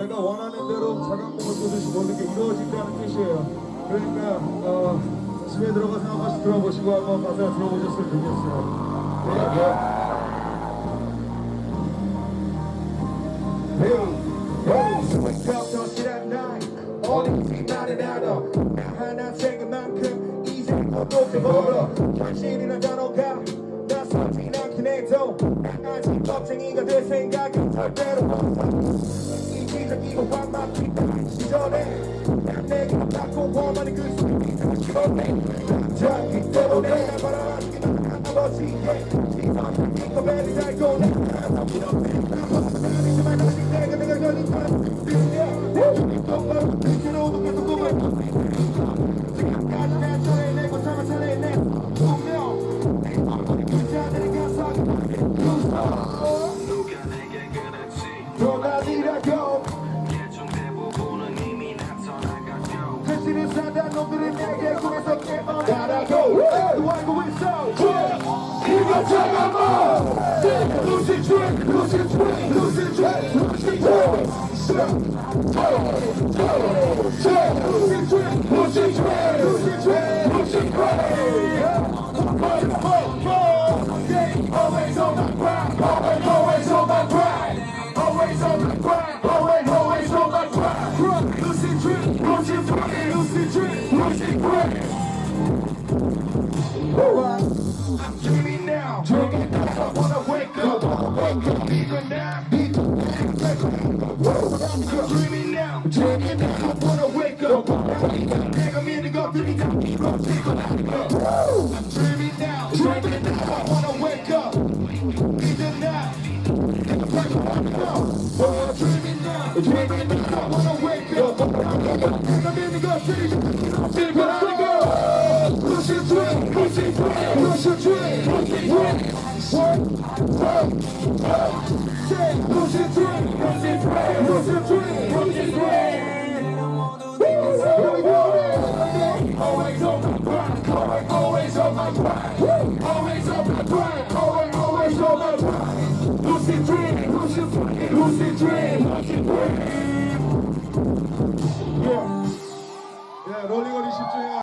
내가 원하는 대로 자각몽을 꾸듯이 모든 게 이루어진다는 뜻이에요. 그러니까 어, 집에 들어가서 한 번씩 들어보시고 한번 가사 들어보셨으면 좋겠어요. 네, 네. 낯설진 않긴 해도 아직 겁쟁이가 될 생각은 절대로 적이고 완막히 시절에 내게 닿고 원하는 그 소리 저기 때문에 날 바라보기만 아버지의 시선 이거 벨이 달고 내가 아니지만 아직 내가 내가 결인 건 똑바로 뒤로 계속 꿈을 지금까지 내 손에 내고 참아 살해내 분명 그자들의 가사가 누가 내게 그랬지? 넌 아니라고 사다 놈들이 내게 꿈에서 깨어나라고 너 알고 있어 이거 잠깐만 lucid dream, lucid dream, lucid dream Lucid dream, Hear me now. Drink it. I wanna wake up. Wake up. Even now. Wake up. Hear me now. Drink it. I wanna wake up. Take a minute to go. Drink it. Hear me now. Drink it. I wanna wake up. Even now. Oh, dream it now, dream it now, I wanna wake up. Take a minute to go, dream it. Dream, lucid dream, dream, lucid dream. Say, lucid dream, dream, lucid dream, dream. Here we go. Always on my grind, always, on my grind, always on my grind, always, always on my grind. Lucid dream, lucid dream, lucid dream, lucid dream. 예, 롤링어리 10주년